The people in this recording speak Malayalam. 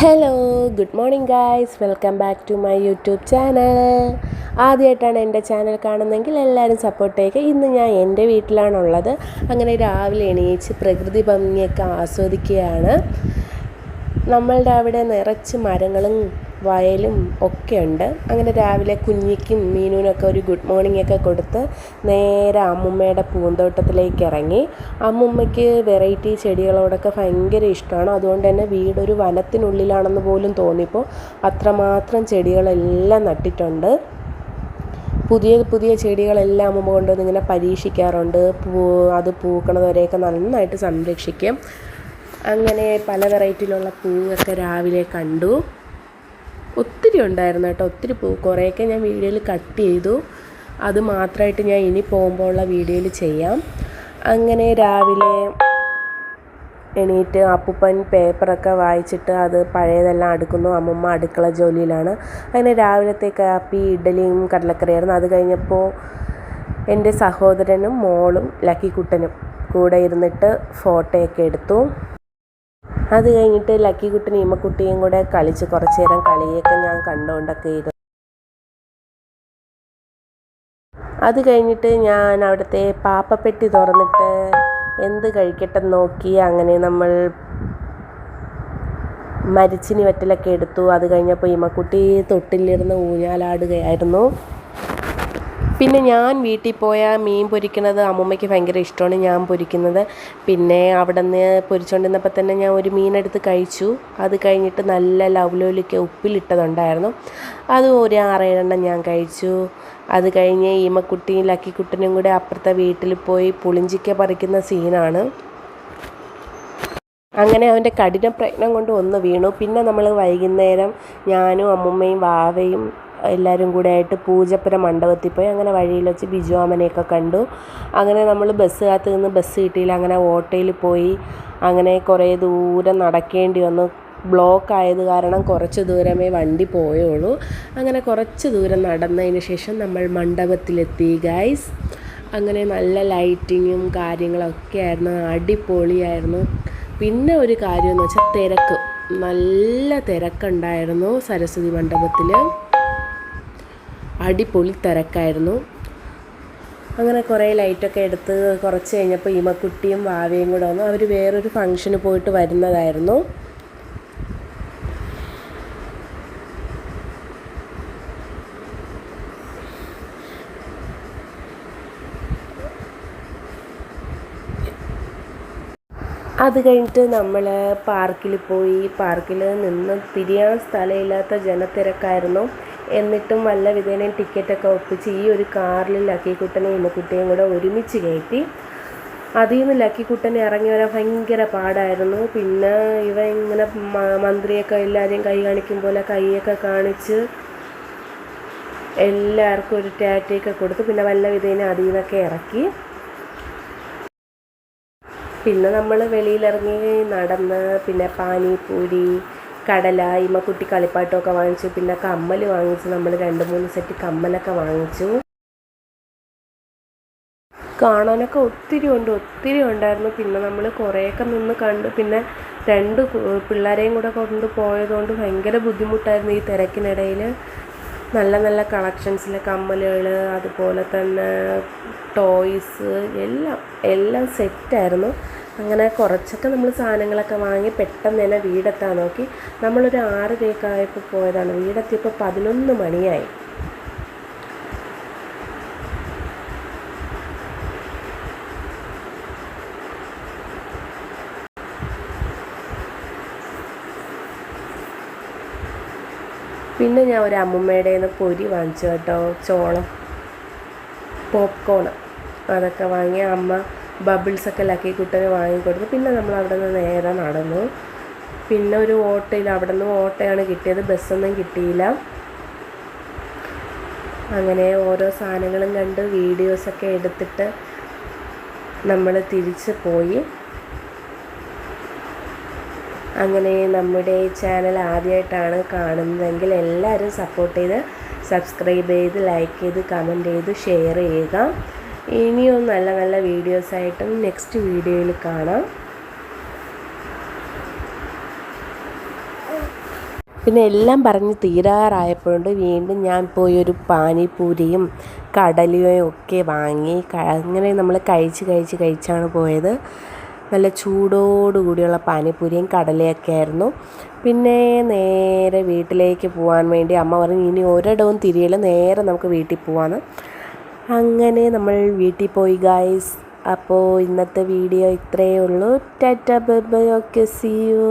Hello good morning guys welcome back to my YouTube channel ആദ്യമായിട്ടാണ് എന്റെ ചാനൽ കാണുന്നതെങ്കിൽ എല്ലാവരും സപ്പോർട്ട് ചെയ്യുക. ഇന്ന് ഞാൻ എന്റെ വീട്ടിലാണുള്ളത്. അങ്ങനെ രാവിലെ എണീച്ച് പ്രകൃതി ഭംഗിയൊക്കെ ആസ്വദിക്കുകയാണ്. നമ്മളുടെ അവിടെ നിറച്ച് മരങ്ങളും വയലും ഒക്കെ ഉണ്ട്. അങ്ങനെ രാവിലെ കുഞ്ഞിക്കും മീനുവിനൊക്കെ ഒരു ഗുഡ് മോർണിംഗ് ഒക്കെ കൊടുത്ത് നേരെ അമ്മുമ്മയുടെ പൂന്തോട്ടത്തിലേക്ക് ഇറങ്ങി. അമ്മുമ്മയ്ക്ക് വെറൈറ്റി ചെടികളോടൊക്കെ ഭയങ്കര ഇഷ്ടമാണ്. അതുകൊണ്ട് തന്നെ വീടൊരു വനത്തിനുള്ളിലാണെന്ന് പോലും തോന്നിപ്പോൾ അത്രമാത്രം ചെടികളെല്ലാം നട്ടിട്ടുണ്ട്. പുതിയ പുതിയ ചെടികളെല്ലാം അമ്മ കൊണ്ടുവന്ന് ഇങ്ങനെ പരീക്ഷിക്കാറുണ്ട്. പൂ അത് പൂക്കണതുവരെയൊക്കെ നന്നായിട്ട് സംരക്ഷിക്കും. അങ്ങനെ പല വെറൈറ്റിയിലുള്ള പൂവൊക്കെ രാവിലെ കണ്ടു. ഒത്തിരി ഉണ്ടായിരുന്നു കേട്ടോ ഒത്തിരി പൂ. കുറേയൊക്കെ ഞാൻ വീഡിയോയിൽ കട്ട് ചെയ്തു. അത് മാത്രമായിട്ട് ഞാൻ ഇനി പോകുമ്പോൾ ഉള്ള വീഡിയോയിൽ ചെയ്യാം. അങ്ങനെ രാവിലെ എണീറ്റ് അപ്പൂപ്പൻ പേപ്പറൊക്കെ വായിച്ചിട്ട് അത് പഴയതെല്ലാം അടുക്കുന്നു. അമ്മമ്മ അടുക്കള ജോലിയിലാണ്. അങ്ങനെ രാവിലത്തെ കാപ്പി ഇഡലിയും കടലക്കറിയായിരുന്നു അത് കഴിഞ്ഞപ്പോൾ എന്റെ സഹോദരനും മോളും ലക്കിക്കുട്ടനും കൂടെ ഇരുന്നിട്ട് ഫോട്ടോയൊക്കെ എടുത്തു. അത് കഴിഞ്ഞിട്ട് ലക്കി കുട്ടി നീമക്കുട്ടിയും കൂടെ കളിച്ച് കുറച്ച് നേരം കളിയൊക്കെ ഞാൻ കണ്ടുകൊണ്ടൊക്കെ ഇരുന്നു. അത് കഴിഞ്ഞിട്ട് ഞാൻ അവിടുത്തെ പാപ്പപ്പെട്ടി തുറന്നിട്ട് എന്ത് കഴിക്കട്ടെ നോക്കി അങ്ങനെ നമ്മൾ മരിച്ചിനി വറ്റലൊക്കെ എടുത്തു. അത് കഴിഞ്ഞപ്പോൾ ഇമ്മക്കുട്ടി തൊട്ടിലിരുന്ന് ഊഞ്ഞാലാടുകയായിരുന്നു. പിന്നെ ഞാൻ വീട്ടിൽ പോയാൽ മീൻ പൊരിക്കുന്നത് അമ്മൂമ്മയ്ക്ക് ഭയങ്കര ഇഷ്ടമാണ് ഞാൻ പൊരിക്കുന്നത്. പിന്നെ അവിടെ നിന്ന് പൊരിച്ചുകൊണ്ടിരുന്നപ്പോൾ തന്നെ ഞാൻ ഒരു മീനെടുത്ത് കഴിച്ചു. അത് കഴിഞ്ഞിട്ട് നല്ല ലവ്ലോലിക്ക് ഉപ്പിലിട്ടതുണ്ടായിരുന്നു. അത് ഒരു ആറേഴെണ്ണം ഞാൻ കഴിച്ചു. അത് കഴിഞ്ഞ് ഈമക്കുട്ടിയും ലക്കിക്കുട്ടനും കൂടെ അപ്പുറത്തെ വീട്ടിൽ പോയി പുളിഞ്ചിക്ക പറിക്കുന്ന സീനാണ്. അങ്ങനെ അവന്റെ കഠിന പ്രയത്നം കൊണ്ട് ഒന്ന് വീണു. പിന്നെ നമ്മൾ വൈകുന്നേരം ഞാനും അമ്മുമ്മയും വാവയും എല്ലാവരും കൂടെ ആയിട്ട് പൂജപ്പുര മണ്ഡപത്തിൽ പോയി. അങ്ങനെ വഴിയിൽ വെച്ച് ബിജു അമ്മനെയൊക്കെ കണ്ടു. അങ്ങനെ നമ്മൾ ബസ്സുകാത്ത് കാത്ത് നിന്ന് ബസ് കിട്ടിയില്ല. അങ്ങനെ ഓട്ടോയിൽ പോയി. അങ്ങനെ കുറേ ദൂരം നടക്കേണ്ടി വന്നു. ബ്ലോക്ക് ആയത് കാരണം കുറച്ച് ദൂരമേ വണ്ടി പോയുള്ളൂ. അങ്ങനെ കുറച്ച് ദൂരം നടന്നതിന് ശേഷം നമ്മൾ മണ്ഡപത്തിലെത്തി ഗൈസ് അങ്ങനെ നല്ല ലൈറ്റിങ്ങും കാര്യങ്ങളൊക്കെ ആയിരുന്നു. അടിപൊളിയായിരുന്നു. പിന്നെ ഒരു കാര്യം എന്ന് വെച്ചാൽ തിരക്ക്. നല്ല തിരക്കുണ്ടായിരുന്നു സരസ്വതി മണ്ഡപത്തിൽ അടിപൊളി തിരക്കായിരുന്നു. അങ്ങനെ കുറേ ലൈറ്റൊക്കെ എടുത്ത് കുറച്ച് കഴിഞ്ഞപ്പോൾ ഇമക്കുട്ടിയും വാവയും കൂടെ വന്നു. അവർ വേറൊരു ഫങ്ഷന് പോയിട്ട് വരുന്നതായിരുന്നു. അത് കഴിഞ്ഞിട്ട് നമ്മൾ പാർക്കിൽ പോയി. പാർക്കിൽ നിന്ന് തിരിയാൻ സ്ഥലമില്ലാത്ത ജനത്തിരക്കായിരുന്നു. എന്നിട്ടും വല്ല വിധേനയും ടിക്കറ്റൊക്കെ ഒപ്പിച്ച് ഈ ഒരു കാറിൽ ലക്കിക്കുട്ടനെയും ഇമ്മക്കുട്ടിയും കൂടെ ഒരുമിച്ച് കയറ്റി. അതിൽ നിന്ന് ലക്കിക്കുട്ടനെ ഇറങ്ങി വരാൻ ഭയങ്കര പാടായിരുന്നു. പിന്നെ ഇവ ഇങ്ങനെ മന്ത്രിയൊക്കെ എല്ലാവരെയും കൈ കാണിക്കും പോലെ കൈയൊക്കെ കാണിച്ച് എല്ലാവർക്കും ഒരു ടാറ്റയൊക്കെ കൊടുത്തു പിന്നെ വല്ല വിധേന അതിൽ നിന്നൊക്കെ ഇറക്കി. പിന്നെ നമ്മൾ വെളിയിലിറങ്ങി നടന്ന് പിന്നെ പാനിപൂരി കടല ഇമ്മക്കുട്ടി കളിപ്പാട്ടമൊക്കെ വാങ്ങിച്ചു. പിന്നെ കമ്മൽ വാങ്ങിച്ചു. നമ്മൾ രണ്ട് മൂന്ന് സെറ്റ് കമ്മലൊക്കെ വാങ്ങിച്ചു. കാണാനൊക്കെ ഒത്തിരി ഉണ്ട്. ഒത്തിരി ഉണ്ടായിരുന്നു. പിന്നെ നമ്മൾ കുറേയൊക്കെ നിന്ന് കണ്ടു. പിന്നെ രണ്ട് പിള്ളേരെയും കൂടെ കൊണ്ട് പോയതുകൊണ്ട് ഭയങ്കര ബുദ്ധിമുട്ടായിരുന്നു ഈ തിരക്കിനിടയിൽ നല്ല നല്ല കളക്ഷൻസിലെ കമ്മലുകൾ അതുപോലെ തന്നെ ടോയ്സ് എല്ലാം എല്ലാം സെറ്റായിരുന്നു. അങ്ങനെ കുറച്ചൊക്കെ നമ്മൾ സാധനങ്ങളൊക്കെ വാങ്ങി പെട്ടെന്ന് തന്നെ വീടെത്താൻ നോക്കി. നമ്മളൊരു ആറ് ആയപ്പോൾ പോയതാണ്. വീടെത്തിയപ്പോൾ പതിനൊന്ന് മണിയായി. പിന്നെ ഞാൻ ഒരു അമ്മമ്മയുടെ നിന്ന് പൊരി വാങ്ങിച്ചു കേട്ടോ. ചോളം പോപ്കോൺ അതൊക്കെ വാങ്ങി അമ്മ ബബിൾസൊക്കെ ലക്കി കുട്ടന് വാങ്ങിക്കൊടുത്തു പിന്നെ നമ്മൾ അവിടെ നിന്ന് നേരെ നടന്നു. പിന്നെ ഒരു ഓട്ടോയിൽ അവിടെ നിന്ന് ഓട്ടോയാണ് കിട്ടിയത്. ബസ്സൊന്നും കിട്ടിയില്ല. അങ്ങനെ ഓരോ സാധനങ്ങളും കണ്ട് വീഡിയോസൊക്കെ എടുത്തിട്ട് നമ്മൾ തിരിച്ച് പോയി. അങ്ങനെ നമ്മുടെ ചാനൽ ആദ്യമായിട്ടാണ് കാണുന്നതെങ്കിൽ എല്ലാവരും സപ്പോർട്ട് ചെയ്ത് സബ്സ്ക്രൈബ് ചെയ്ത് ലൈക്ക് ചെയ്ത് കമന്റ് ചെയ്ത് ഷെയർ ചെയ്യുക. ഇനിയും നല്ല നല്ല വീഡിയോസായിട്ടും നെക്സ്റ്റ് വീഡിയോയിൽ കാണാം. പിന്നെ എല്ലാം പറഞ്ഞ് തീരാറായപ്പോഴുണ്ട് വീണ്ടും ഞാൻ പോയി ഒരു പാനിപൂരിയും കടലയും ഒക്കെ വാങ്ങി അങ്ങനെ നമ്മൾ കഴിച്ച് കഴിച്ച് കഴിച്ചാണ് പോയത്. നല്ല ചൂടോടുകൂടിയുള്ള പാനിപൂരിയും കടലയൊക്കെ ആയിരുന്നു. പിന്നെ നേരെ വീട്ടിലേക്ക് പോകാൻ വേണ്ടി അമ്മ പറഞ്ഞു ഇനി ഒരിടവും തിരിയല്ല നേരെ നമുക്ക് വീട്ടിൽ പോവാന്ന്. അങ്ങനെ നമ്മൾ വീട്ടിൽ പോയി ഗായ്സ് അപ്പോൾ ഇന്നത്തെ വീഡിയോ ഇത്രയേ ഉള്ളൂ. Tata bye bye okay see you